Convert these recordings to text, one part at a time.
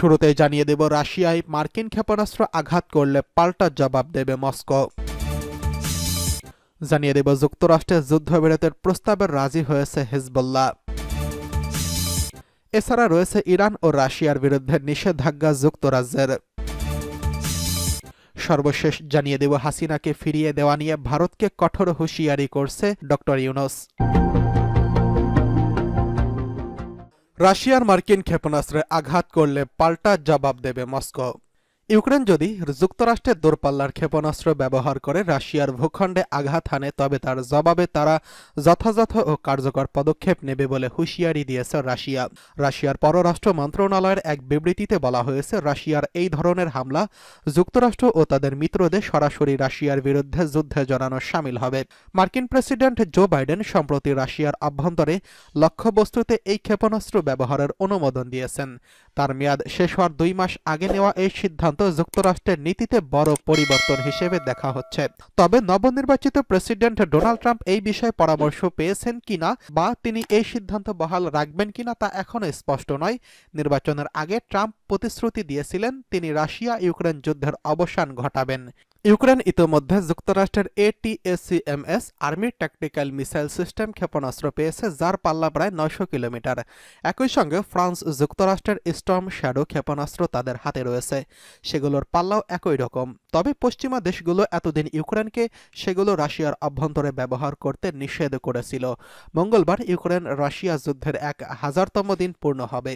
শুরুতেই জানিয়ে দেব, রাশিয়ায় মার্কিন ক্ষেপণাস্ত্র আঘাত করলে পাল্টা জবাব দেবে মস্কো। জানিয়ে দেব যুক্তরাষ্ট্রের যুদ্ধবিরতির প্রস্তাবে রাজি হয়েছে হিজবুল্লাহ। এছাড়া রয়েছে ইরান ও রাশিয়ার বিরুদ্ধে নিষেধাজ্ঞা যুক্তরাজ্যের। সর্বশেষ জানিয়ে দেব, হাসিনাকে ফিরিয়ে দেওয়া নিয়ে ভারতকে কঠোর হুঁশিয়ারি করছে ডক্টর ইউনুস। রাশিয়ার মার্কিন ক্ষেপণাস্ত্রে আঘাত করলে পাল্টা জবাব দেবে মস্কো। ইউক্রেন যদি যুক্তরাষ্ট্রের দূরপাল্লার ক্ষেপণাস্ত্র ব্যবহার করে রাশিয়ার ভূখণ্ডে আঘাত হানে, তবে তার জবাবে তারা যথাযথ ও কার্যকর পদক্ষেপ নেবে বলে হুঁশিয়ারি দিয়েছে রাশিয়া। রাশিয়ার পররাষ্ট্র মন্ত্রণালয়ের এক বিবৃতিতে বলা হয়েছে, রাশিয়ার এই ধরনের হামলা যুক্তরাষ্ট্র ও তাদের মিত্রদের সরাসরি রাশিয়ার বিরুদ্ধে যুদ্ধে জড়ানো সামিল হবে। মার্কিন প্রেসিডেন্ট জো বাইডেন সম্প্রতি রাশিয়ার অভ্যন্তরে লক্ষ্যবস্তুতে এই ক্ষেপণাস্ত্র ব্যবহারের অনুমোদন দিয়েছেন। তার মেয়াদ শেষ হওয়ার দুই মাস আগে নেওয়া এই সিদ্ধান্ত যুক্তরাষ্ট্রের নীতিতে বড় পরিবর্তন হিসেবে দেখা হচ্ছে। তবে নবনির্বাচিত প্রেসিডেন্ট ডোনাল্ড ট্রাম্প এই বিষয়ে পরামর্শ পেয়েছেন কিনা বা তিনি এই সিদ্ধান্ত বহাল রাখবেন কিনা তা এখনও স্পষ্ট নয়। নির্বাচনের আগে ট্রাম্প প্রতিশ্রুতি দিয়েছিলেন, তিনি রাশিয়া ইউক্রেন যুদ্ধের অবসান ঘটাবেন। ইউক্রেন ইতিমধ্যে যুক্তরাষ্ট্রের ATACMS army tactical missile system ক্ষেপণাস্ত্র পেয়েছে, যার পাল্লা প্রায় নয়শো কিলোমিটার। একই সঙ্গে ফ্রান্স যুক্তরাষ্ট্রের স্টর্ম শ্যাডো ক্ষেপণাস্ত্র তাদের হাতে রয়েছে। সেগুলোর পাল্লাও একই রকম। তবে পশ্চিমা দেশগুলো এতদিন ইউক্রেনকে, সেগুলো রাশিয়ার অভ্যন্তরে ব্যবহার করতে নিষেধ করেছিল। মঙ্গলবার ইউক্রেন রাশিয়া যুদ্ধের এক হাজারতম দিন পূর্ণ হবে।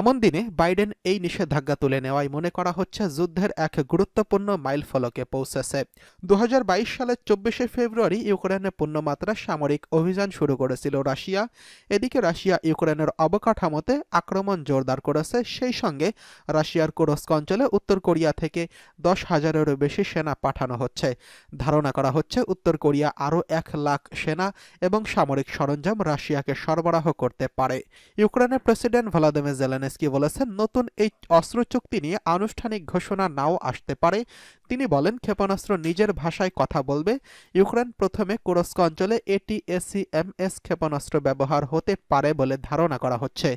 এমন দিনে বাইডেন এই নিষেধাজ্ঞা তুলে নেওয়ায় মনে করা হচ্ছে যুদ্ধের এক গুরুত্বপূর্ণ মাইলফলকে পৌঁছেছে। দু সালের চব্বিশে ফেব্রুয়ারি ইউক্রেনে পূর্ণমাত্রা সামরিক অভিযান শুরু করেছিল রাশিয়া। এদিকে রাশিয়া ইউক্রেনের অবকাঠামোতে আক্রমণ জোরদার করেছে। সেই সঙ্গে রাশিয়ার কুরস্ক অঞ্চলে উত্তর কোরিয়া থেকে দশ হাজারেরও বেশি সেনা পাঠানো হচ্ছে। ধারণা করা হচ্ছে উত্তর কোরিয়া আরও এক লাখ সেনা এবং সামরিক সরঞ্জাম রাশিয়াকে সরবরাহ করতে পারে। ইউক্রেনের প্রেসিডেন্ট ভলাদিমির জেলেনস্কি বলেছেন, নতুন এই অস্ত্র চুক্তি নিয়ে আনুষ্ঠানিক ঘোষণা নাও আসতে পারে। তিনি বলেন, ক্ষেপণাস্ত্র নিজের ভাষায় কথা বলবে। ইউক্রেন প্রথমে কুরস্ক অঞ্চলে এটিএসিএমএস ক্ষেপণাস্ত্র ব্যবহার হতে পারে বলে ধারণা করা হচ্ছে।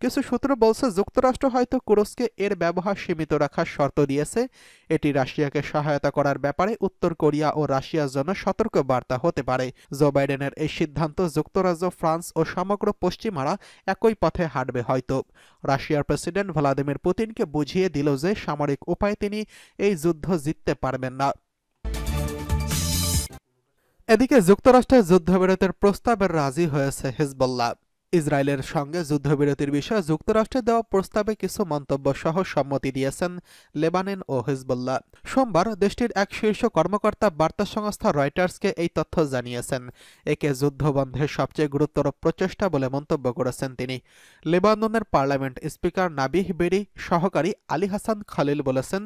কিছু সূত্র বলছে, যুক্তরাষ্ট্র হয়তো কুরস্কে এর ব্যবহার সীমিত রাখার শর্ত দিয়েছে। এটি রাশিয়াকে সহায়তা করার ব্যাপারে উত্তর কোরিয়া ও রাশিয়ার জন্য সতর্ক বার্তা হতে পারে। জো বাইডেনের এই সিদ্ধান্ত যুক্তরাজ্য, ফ্রান্স ও সমগ্র পশ্চিমারা একই পথে হাঁটবে হয়তো। রাশিয়ার প্রেসিডেন্ট ভ্লাদিমির পুতিনকে বুঝিয়ে দিল যে সামরিক উপায়ে তিনি এই যুদ্ধ জিততে পারবেন না। এদিকে যুক্তরাষ্ট্রের যুদ্ধবিরতির প্রস্তাবে রাজি হয়েছে হিজবুল্লাহ। ইসরায়েলের সঙ্গে যুদ্ধবিরতির বিষয়ে যুক্তরাষ্ট্রের দেওয়া প্রস্তাবে কিছু মন্তব্য সহ সম্মতি দিয়েছেন লেবানন ও হিজবুল্লাহ। সোমবার দেশটির এক শীর্ষ কর্মকর্তা বার্তা সংস্থা রয়টার্সকে এই তথ্য জানিয়েছেন। একে যুদ্ধবন্ধের সবচেয়ে গুরুতর প্রচেষ্টা বলে মন্তব্য করেছেন তিনি। লেবাননের পার্লামেন্ট স্পিকার নাবিহ বেরি সহকারী আলী হাসান খালিল বলেছেন,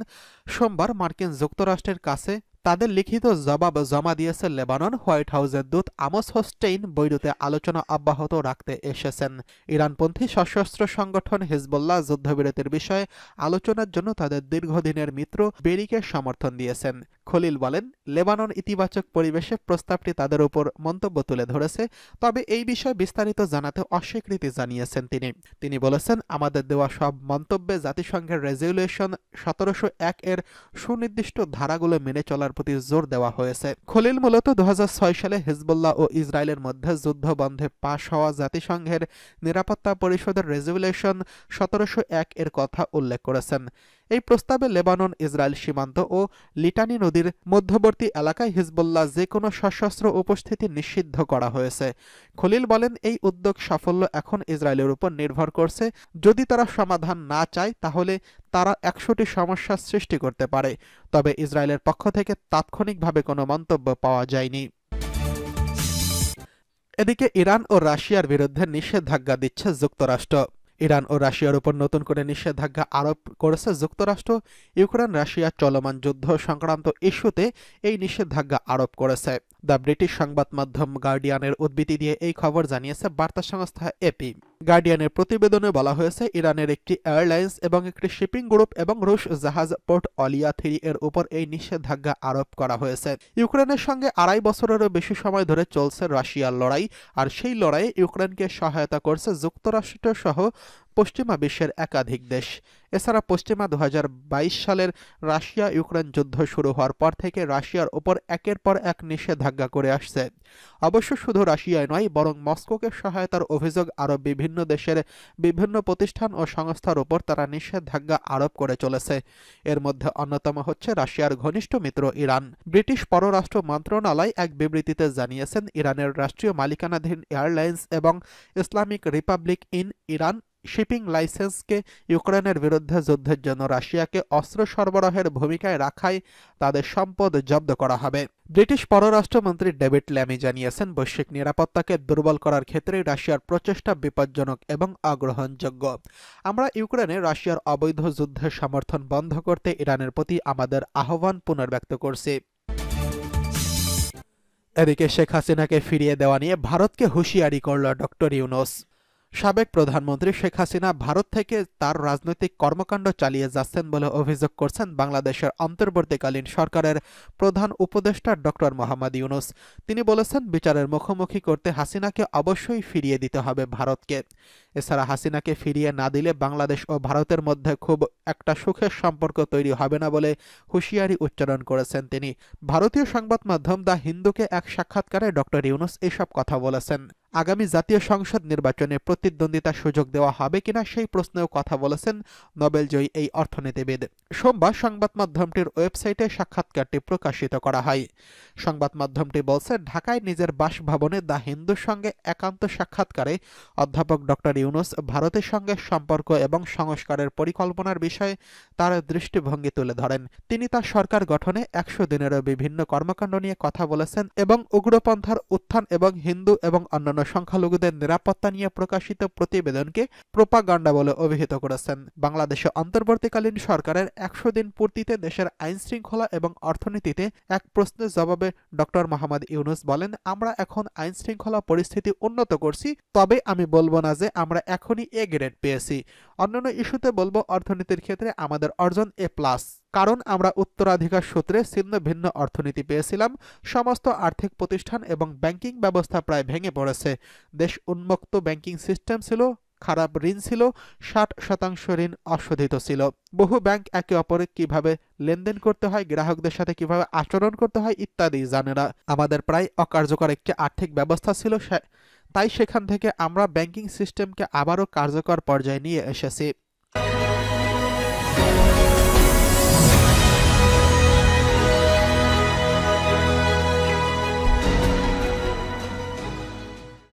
সোমবার মার্কিন যুক্তরাষ্ট্রের কাছে তাদের লিখিত জবাব জমা দিয়েছে লেবানন হোয়াইট হাউসের দূত আমস হোস্টেইন। বৈরুতে আলোচনা অব্যাহত রাখতে এসেছেন। ইরানপন্থী সশস্ত্র সংগঠন হিজবুল্লাহ যুদ্ধবিরতির বিষয়ে আলোচনার জন্য তাদের দীর্ঘদিনের মিত্র বেরিকে সমর্থন দিয়েছেন। খলিল বলেন, লেবানন ইতিবাচক পরিবেশে প্রস্তাবটি তাদের উপর মন্তব্য তুলে ধরেছে, তবে এই বিষয়ে বিস্তারিত জানাতে অস্বীকৃতি জানিয়েছেন তিনি। তিনি বলেছেন, আমাদের দেওয়া সব মন্তব্যে জাতিসংঘের রেজলিউশন সতেরোশো এক এর সুনির্দিষ্ট ধারাগুলো মেনে চলার প্রতি জোর দেওয়া হয়েছে। খলিল মূলত দু হাজার ছয় সালে হিজবুল্লাহ ও ইসরায়েলের মধ্যে যুদ্ধ বন্ধে পাশ হওয়া জাতিসংঘের নিরাপত্তা পরিষদের রেজলিউশন সতেরোশো এক এর কথা উল্লেখ করেছেন। এই প্রস্তাবে লেবানন, ইসরায়েল সীমান্ত ও লিটানি নদীর মধ্যবর্তী এলাকায় হিজবুল্লাহ যে কোনো সশস্ত্র উপস্থিতি নিষিদ্ধ করা হয়েছে। খলিল বলেন, এই উদ্যোগ সাফল্য এখন ইসরায়েলের উপর নির্ভর করছে। যদি তারা সমাধান না চায়, তাহলে তারা একশোটি সমস্যার সৃষ্টি করতে পারে। তবে ইসরায়েলের পক্ষ থেকে তাৎক্ষণিকভাবে কোনো মন্তব্য পাওয়া যায়নি। এদিকে ইরান ও রাশিয়ার বিরুদ্ধে নিষেধাজ্ঞা দিচ্ছে যুক্তরাষ্ট্র। ইরান ও রাশিয়ার উপর নতুন করে নিষেধাজ্ঞা আরোপ করেছে যুক্তরাষ্ট্র। ইউক্রেন, রাশিয়া চলমান যুদ্ধ সংক্রান্ত ইস্যুতে এই নিষেধাজ্ঞা আরোপ করেছে। দ্য ব্রিটিশ সংবাদ মাধ্যম গার্ডিয়ানের উদ্ধৃতি দিয়ে এই খবর জানিয়েছে বার্তা সংস্থা এপি গার্ডিয়ানের প্রতিবেদনে বলা হয়েছে, ইরানের একটি এয়ারলাইন্স এবং একটি শিপিং গ্রুপ এবং রুশ জাহাজ পোর্ট অলিয়া থ্রি এর উপর এই নিষেধাজ্ঞা আরোপ করা হয়েছে। ইউক্রেনের সঙ্গে আড়াই বছরেরও বেশি সময় ধরে চলছে রাশিয়ার লড়াই, আর সেই লড়াইয়ে ইউক্রেনকে সহায়তা করছে যুক্তরাষ্ট্র সহ পশ্চিমা বিশ্বের একাধিক দেশ। এছাড়া পশ্চিমা দু হাজার বাইশ সালের রাশিয়া ইউক্রেন যুদ্ধ শুরু হওয়ার পর থেকে রাশিয়ার ওপর একের পর এক নিষেধাজ্ঞা করে আসছে। অবশ্য শুধু রাশিয়ায় নয়, বরং মস্কোকে সহায়তার অভিযোগ আরও বিভিন্ন দেশের বিভিন্ন প্রতিষ্ঠান ও সংস্থার উপর তারা নিষেধাজ্ঞা আরোপ করে চলেছে। এর মধ্যে অন্যতম হচ্ছে রাশিয়ার ঘনিষ্ঠ মিত্র ইরান। ব্রিটিশ পররাষ্ট্র মন্ত্রণালয় এক বিবৃতিতে জানিয়েছেন, ইরানের রাষ্ট্রীয় মালিকানাধীন এয়ারলাইন্স এবং Islamic republic in Iran shipping লাইসেন্সকে ইউক্রেনের বিরুদ্ধে যুদ্ধের জন্য রাশিয়াকে অস্ত্র সরবরাহের ভূমিকায় রাখায় তাদের সম্পদ জব্দ করা হবে। ব্রিটিশ পররাষ্ট্রমন্ত্রী ডেভিড ল্যামি জানিয়েছেন, বৈশ্বিক নিরাপত্তাকে দুর্বল করার ক্ষেত্রে রাশিয়ার প্রচেষ্টা বিপজ্জনক এবং অগ্রহণযোগ্য আমরা ইউক্রেনে রাশিয়ার অবৈধ যুদ্ধের সমর্থন বন্ধ করতে ইরানের প্রতি আমাদের আহ্বান পুনর্ব্যক্ত করছি। এদিকে শেখ হাসিনাকে ফিরিয়ে দেওয়া নিয়ে ভারতকে হুঁশিয়ারি করল ডক্টর ইউনুস। সাবেক প্রধানমন্ত্রী শেখ হাসিনা ভারত থেকে তার রাজনৈতিক কর্মকাণ্ড চালিয়ে যাচ্ছেন বলে অভিযোগ করছেন বাংলাদেশের অন্তর্বর্তীকালীন সরকারের প্রধান উপদেষ্টা ডক্টর মোহাম্মদ ইউনুস। তিনি বলেছেন, বিচারের মুখোমুখি করতে হাসিনাকে অবশ্যই ফিরিয়ে দিতে হবে ভারতকে। এছাড়া হাসিনাকে ফিরিয়ে না দিলে বাংলাদেশ ও ভারতের মধ্যে খুব একটা সুখের সম্পর্ক তৈরি হবে না বলে হুঁশিয়ারি উচ্চারণ করেছেন তিনি। ভারতীয় সংবাদ মাধ্যম দ্য হিন্দুকে এক সাক্ষাৎকারে ডক্টর ইউনুস এসব কথা বলেছেন। আগামী জাতীয় সংসদ নির্বাচনে প্রতিদ্বন্দ্বিতার সুযোগ দেওয়া হবে কিনা সেই প্রশ্নেও কথা বলেছেন নোবেলজয়ী এই অর্থনীতিবিদ। সোমবার সংবাদ মাধ্যমটির ওয়েবসাইটে সাক্ষাৎকারটি প্রকাশিত করা হয়। সংবাদ মাধ্যমটি বলছে, ঢাকায় নিজের বাসভবনে দ্য হিন্দুর সঙ্গে একান্ত সাক্ষাৎকারে অধ্যাপক ডক্টর ইউনুস ভারতের সঙ্গে সম্পর্ক এবং সংস্কারের পরিকল্পনার বিষয়ে তার দৃষ্টিভঙ্গি তুলে ধরেন। তিনি তার সরকার গঠনে একশো দিনেরও বিভিন্ন কর্মকাণ্ড নিয়ে কথা বলেছেন এবং উগ্রপন্থার উত্থান এবং হিন্দু এবং অন্যান্য সংখ্যালঘুদের নিরাপত্তা নিয়ে প্রকাশিত প্রতিবেদনকে প্রোপাগান্ডা বলে অভিহিত করেছেন। বাংলাদেশে অন্তর্বর্তীকালীন সরকারের একশো দিন পূর্তিতে দেশের আইন শৃঙ্খলা এবং অর্থনীতিতে এক প্রশ্নের জবাবে ডক্টর মোহাম্মদ ইউনুস বলেন, আমরা এখন আইন শৃঙ্খলা পরিস্থিতি উন্নত করছি, তবে আমি বলব না যে আমরা এখনই এ গ্রেড পেয়েছি। অন্যান্য ইস্যুতে বলব, অর্থনীতির ক্ষেত্রে আমাদের অর্জন এ প্লাস। কারণ আমরা উত্তরাধিকার সূত্রে ছিন্ন ভিন্ন অর্থনীতি পেয়েছিলাম, সমস্ত আর্থিক প্রতিষ্ঠান এবং ব্যাংকিং ব্যবস্থা প্রায় ভেঙে পড়েছে। দেশ উন্মুক্ত ব্যাংকিং সিস্টেম ছিল, খারাপ ঋণ ছিল, ষাট শতাংশ ঋণ অশোধিত ছিল। বহু ব্যাংক একে অপরে কীভাবে লেনদেন করতে হয়, গ্রাহকদের সাথে কীভাবে আচরণ করতে হয় ইত্যাদি জানে না। আমাদের প্রায় অকার্যকর একটি আর্থিক ব্যবস্থা ছিল তাই সেখান থেকে আমরা ব্যাংকিং সিস্টেমকে আবারও কার্যকর পর্যায়ে নিয়ে এসেছি।